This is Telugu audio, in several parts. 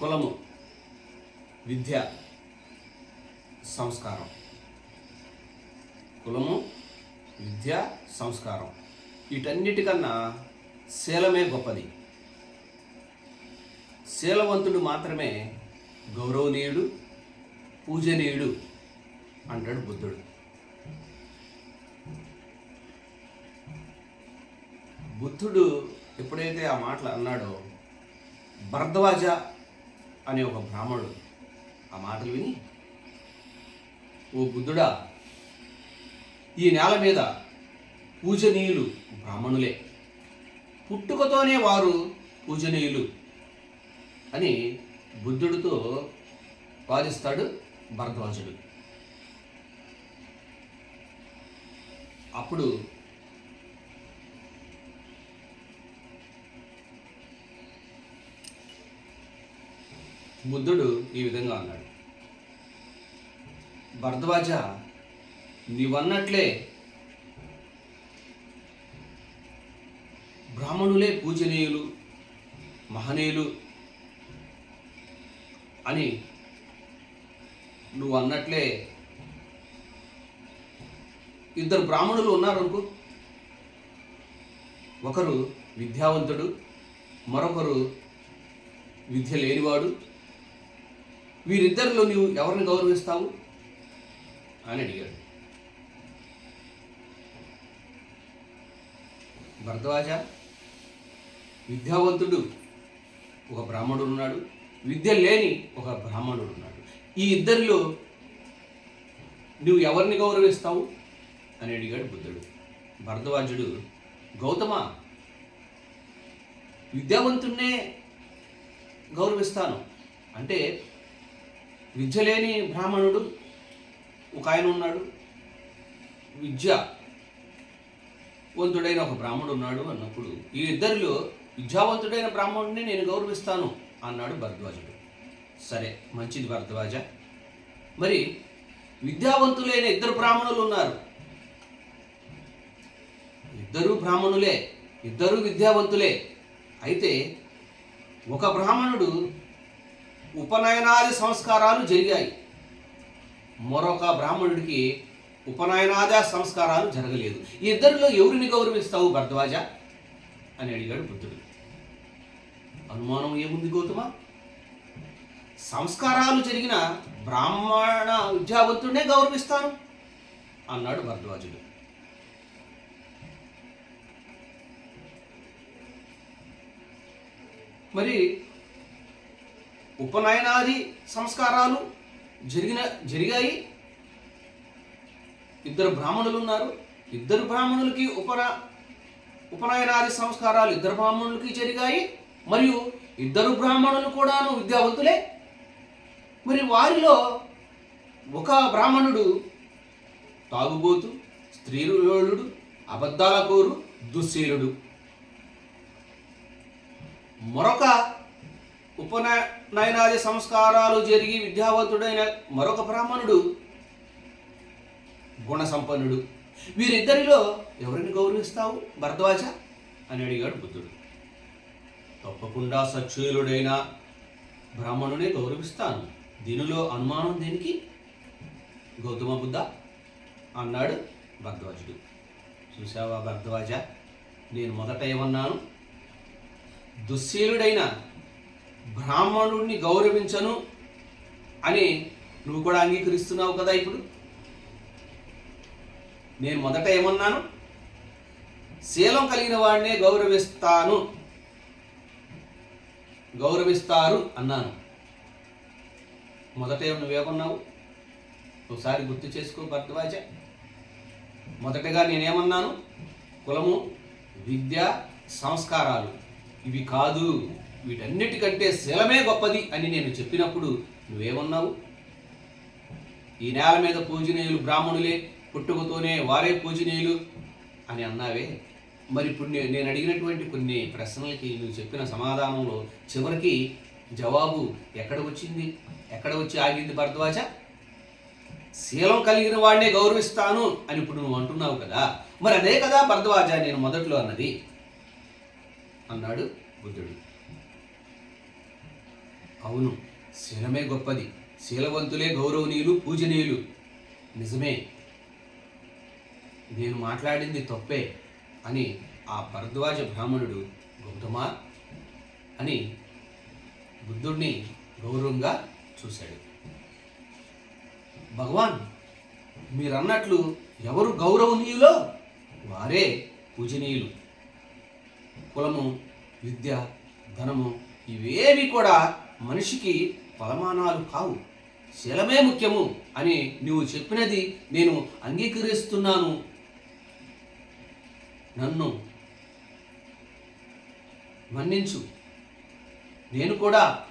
కులము విద్య సంస్కారం. కులము విద్య సంస్కారం. వీటన్నిటికన్నా శీలమే గొప్పది. శీలవంతుడు మాత్రమే గౌరవనీయుడు పూజనీయుడు అంటాడు బుద్ధుడు. బుద్ధుడు ఎప్పుడైతే ఆ మాటలు అన్నాడో భరద్వాజ అనే ఒక బ్రాహ్మణుడు ఆ మాటలు విని ఓ బుద్ధుడా ఈ నేల మీద పూజనీయులు బ్రాహ్మణులే. పుట్టుకతోనే వారు పూజనీయులు అని బుద్ధుడితో వాదిస్తాడు భరద్వాజుడు. అప్పుడు బుద్ధుడు ఈ విధంగా అన్నాడు. భరద్వాజ నీవన్నట్లే బ్రాహ్మణులే పూజనీయులు మహనీయులు అని నువ్వు అన్నట్లే ఇద్దరు బ్రాహ్మణులు ఉన్నారనుకో. ఒకరు విద్యావంతుడు మరొకరు విద్య లేనివాడు. వీరిద్దరిలో నీవు ఎవరిని గౌరవిస్తావు? అని అడిగాడు. భరద్వాజ విద్యావంతుడు ఒక బ్రాహ్మణుడు ఉన్నాడు. విద్య లేని ఒక బ్రాహ్మణుడు ఉన్నాడు. ఈ ఇద్దరిలో నువ్వు ఎవరిని గౌరవిస్తావు? అని అడిగాడు బుద్ధుడు. భరద్వాజుడు గౌతమ విద్యావంతుణ్ణే గౌరవిస్తాను. అంటే విద్య లేని బ్రాహ్మణుడు ఒక ఆయన ఉన్నాడు. విద్య వంతుడైన ఒక బ్రాహ్మణుడు ఉన్నాడు అన్నప్పుడు ఈ ఇద్దరిలో విద్యావంతుడైన బ్రాహ్మణుడిని నేను గౌరవిస్తాను అన్నాడు భరద్వాజుడు. సరే మంచిది భరద్వాజ. మరి విద్యావంతులైన ఇద్దరు బ్రాహ్మణులు ఉన్నారు. ఇద్దరు బ్రాహ్మణులే ఇద్దరు విద్యావంతులే. అయితే ఒక బ్రాహ్మణుడు ఉపనయనాది సంస్కారాలు జరిగాయి. మరొక బ్రాహ్మణుడికి ఉపనయనాద సంస్కారాలు జరగలేదు. ఇద్దరిలో ఎవరిని గౌరవిస్తావు భరద్వాజ? అని అడిగాడు బుద్ధుడు. అనుమానం ఏముంది గౌతమ? సంస్కారాలు జరిగిన బ్రాహ్మణ విద్యావంతుడే గౌరవిస్తాను అన్నాడు భరద్వాజుడు. మరి ఉపనయనాది సంస్కారాలు జరిగిన జరిగాయి. ఇద్దరు బ్రాహ్మణులు ఉన్నారు. ఇద్దరు బ్రాహ్మణులకి ఉపన ఉపనయనాది సంస్కారాలు ఇద్దరు బ్రాహ్మణులకి జరిగాయి. మరియు ఇద్దరు బ్రాహ్మణులు కూడాను విద్యావంతులే. మరి వారిలో ఒక బ్రాహ్మణుడు తాగుబోతు స్త్రీలోలుడు అబద్ధాల కోరు దుశ్శీలుడు మరొక ఉపనయనాది సంస్కారాలు జరిగి విద్యావంతుడైన మరొక బ్రాహ్మణుడు గుణ సంపన్నుడు వీరిద్దరిలో ఎవరిని గౌరవిస్తావు భరద్వాజ? అని అడిగాడు బుద్ధుడు. తప్పకుండా సచ్యులుడైన బ్రాహ్మణునే గౌరవిస్తాను. దీనిలో అనుమానం దేనికి? గౌతమ బుద్ధ అన్నాడు భరద్వాజుడు. చూసావా భరద్వాజ? నేను మొదట ఏమన్నాను? దుశ్శీలుడైన బ్రాహ్మణుడిని గౌరవించను అని నువ్వు కూడా అంగీకరిస్తున్నావు కదా ఇప్పుడు? నేను మొదట ఏమన్నాను? శీలం కలిగిన వాడినే గౌరవిస్తాను. గౌరవిస్తారు అన్నాను. మొదట నువ్వేమన్నావు ఒకసారి గుర్తు చేసుకో భరద్వాజ. మొదటగా నేనేమన్నాను? కులము విద్య సంస్కారాలు. ఇవి కాదు. వీటన్నిటికంటే శీలమే గొప్పది అని నేను చెప్పినప్పుడు నువ్వేమన్నావు? ఈ నేల మీద పూజనీయులు బ్రాహ్మణులే పుట్టుకతోనే వారే పూజనీయులు అని అన్నావే? మరి ఇప్పుడు నేను అడిగినటువంటి కొన్ని ప్రశ్నలకి నువ్వు చెప్పిన సమాధానంలో చివరికి జవాబు ఎక్కడ వచ్చింది? ఎక్కడ వచ్చి ఆగింది భరద్వాజ? శీలం కలిగిన వాడినే గౌరవిస్తాను అని ఇప్పుడు నువ్వు అంటున్నావు కదా. మరి అదే కదా భరద్వాజ నేను మొదట్లో అన్నది అన్నాడు బుద్ధుడు. అవును శీలమే గొప్పది. శీలవంతులే గౌరవనీయులు పూజనీయులు. నిజమే నేను మాట్లాడింది తప్పే అని ఆ భరద్వాజ బ్రాహ్మణుడు గౌతమా అని బుద్ధుడిని గౌరవంగా చూశాడు. భగవాన్ మీరన్నట్లు ఎవరు గౌరవనీయులో వారే పూజనీయులు. కులము విద్య ధనము ఇవేవి కూడా మనిషికి ఫలమానాలు కావు. శిలమే ముఖ్యము అని నువ్వు చెప్పినది నేను అంగీకరిస్తున్నాను. నన్ను మన్నించు. నేను కూడా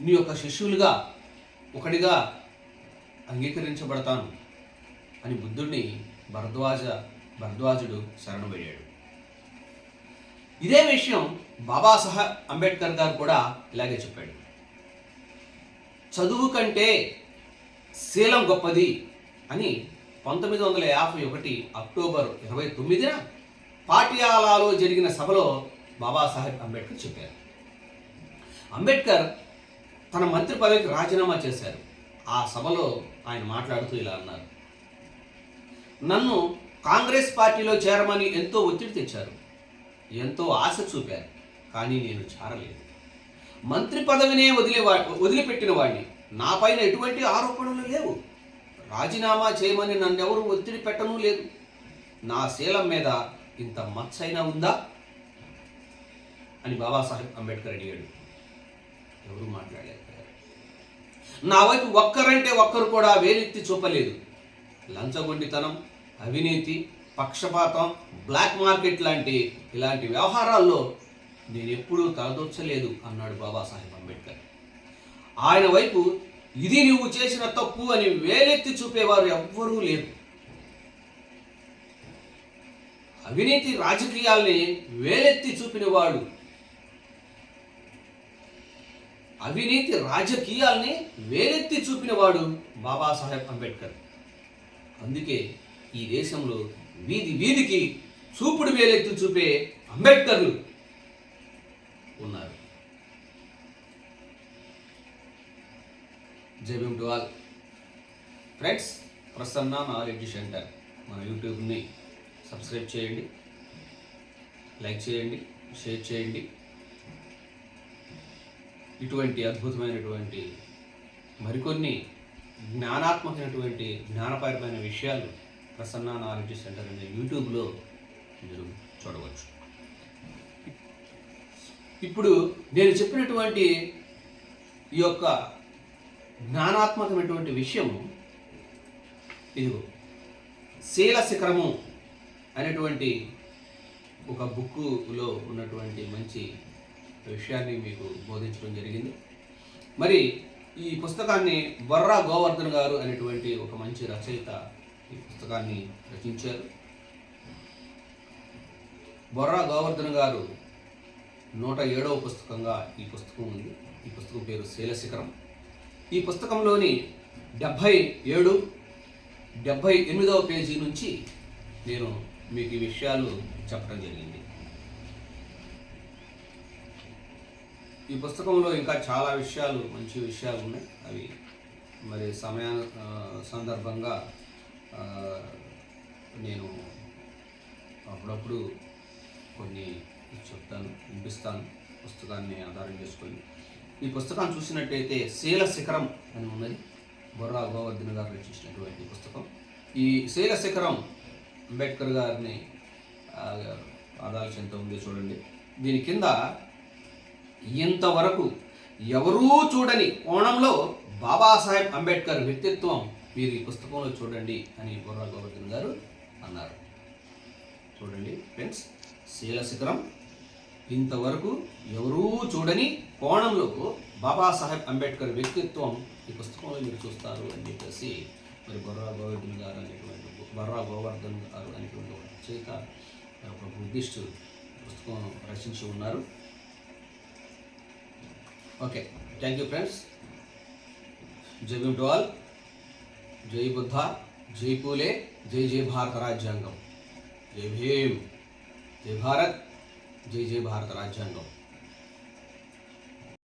నీ యొక్క శిష్యులుగా ఒకడిగా అంగీకరించబడతాను అని బుద్ధుడిని భరద్వాజ భరద్వాజుడు శరణబడ్డాడు ఇదే విషయం బాబాసాహెబ్ అంబేద్కర్ గారు కూడా ఇలాగే చెప్పాడు. చదువు కంటే శీలం గొప్పది అని పంతొమ్మిది వందల యాభై ఒకటి అక్టోబర్ ఇరవై తొమ్మిదిన పాటియాలాలో జరిగిన సభలో బాబాసాహెబ్ అంబేద్కర్ చెప్పారు. అంబేద్కర్ తన మంత్రి పదవికి రాజీనామా చేశారు. ఆ సభలో ఆయన మాట్లాడుతూ ఇలా అన్నారు. నన్ను కాంగ్రెస్ పార్టీలో చేరమని ఎంతో ఒత్తిడి తెచ్చారు. ఎంతో ఆశ చూపారు కానీ నేను చేరలేదు. మంత్రి పదవినే వదిలే వదిలిపెట్టిన వాడిని నా పైన ఎటువంటి ఆరోపణలు లేవు. రాజీనామా చేయమని నన్నెవరు ఒత్తిడి పెట్టను లేదు. నా శీలం మీద ఇంత మచ్చైనా ఉందా? అని బాబాసాహెబ్ అంబేద్కర్ అడిగాడు. ఎవరు మాట్లాడలేకపోయారు. నా వైపు ఒక్కరంటే ఒక్కరు కూడా వేలెత్తి చూపలేదు. లంచగొండితనం అవినీతి పక్షపాతం బ్లాక్ మార్కెట్ లాంటి ఇలాంటి వ్యవహారాల్లో నేను ఎప్పుడూ తలదొచ్చలేదు అన్నాడు బాబాసాహెబ్ అంబేద్కర్. ఆయన వైపు ఇది నువ్వు చేసిన తప్పు అని వేలెత్తి చూపేవారు ఎవ్వరూ లేరు. అవినీతి రాజకీయాల్ని వేలెత్తి చూపినవాడు అవినీతి రాజకీయాల్ని వేలెత్తి చూపినవాడు బాబాసాహెబ్ అంబేద్కర్. అందుకే ఈ దేశంలో వీధి వీధికి చూపుడు వేలెత్తి చూపే అంబేద్కర్లు ఉన్నారు. Jai Bhim to all. Friends Prasanna knowledge centre మన యూట్యూబ్ని సబ్స్క్రైబ్ చేయండి లైక్ చేయండి షేర్ చేయండి. ఇటువంటి అద్భుతమైనటువంటి మరికొన్ని జ్ఞానాత్మకమైనటువంటి జ్ఞానపరమైన విషయాలు ప్రసన్న నాలెడ్జ్ సెంటర్ అనే యూట్యూబ్లో మీరు చూడవచ్చు. ఇప్పుడు నేను చెప్పినటువంటి ఈ యొక్క జ్ఞానాత్మకమైనటువంటి విషయము ఇదిగో శీల శిఖరము అనేటువంటి ఒక బుక్కులో ఉన్నటువంటి మంచి విషయాన్ని మీకు బోధించడం జరిగింది. మరి ఈ పుస్తకాన్ని బొర్రా గోవర్ధన్ గారు అనేటువంటి ఒక మంచి రచయిత ఈ పుస్తకాన్ని రచించారు. బొర్రా గోవర్ధన్ గారు నూట ఏడవ పుస్తకంగా ఈ పుస్తకం ఉంది. ఈ పుస్తకం పేరు శైలశిఖరం. ఈ పుస్తకంలోని డెబ్భై ఏడు డెబ్భై ఎనిమిదవ పేజీ నుంచి నేను మీకు ఈ విషయాలు చెప్పడం జరిగింది. ఈ పుస్తకంలో ఇంకా చాలా విషయాలు మంచి విషయాలు ఉన్నాయి. అవి మరి సమయా సందర్భంగా నేను అప్పుడప్పుడు కొన్ని చెప్తాను వినిపిస్తాను పుస్తకాన్ని ఆధారం చేసుకొని. ఈ పుస్తకాన్ని చూసినట్టయితే శీల శిఖరం అని ఉన్నది. బొర్రా గోవర్ధన్ గారు రచించినటువంటి పుస్తకం. ఈ శీల శిఖరం అంబేద్కర్ గారిని ఆదాల్సి ఎంత ఉంది చూడండి. దీని కింద ఇంతవరకు ఎవరూ చూడని కోణంలో బాబాసాహెబ్ అంబేద్కర్ వ్యక్తిత్వం మీరు ఈ పుస్తకంలో చూడండి అని బుర్రా గోవర్ధన్ గారు అన్నారు. చూడండి ఫ్రెండ్స్ శీల శిఖరం. ఇంతవరకు ఎవరూ చూడని కోణంలో బాబాసాహెబ్ అంబేద్కర్ వ్యక్తిత్వం ఈ పుస్తకంలో మీరు చూస్తారు అని చెప్పేసి మరి బొర్రా గోవర్ధన్ గారు అనేటువంటి బొర్రా గోవర్ధన్ గారు అనేటువంటి ఒక చేత ఒక బుద్ధిస్టు పుస్తకం రచించి ఉన్నారు. Okay thank you friends. జై టు ఆల్. జై బుద్ధ జై పూలే జై జై భారత రాజ్యాంగం జై భీమ్ జై భారత్ జై జై భారత రాజ్యాంగం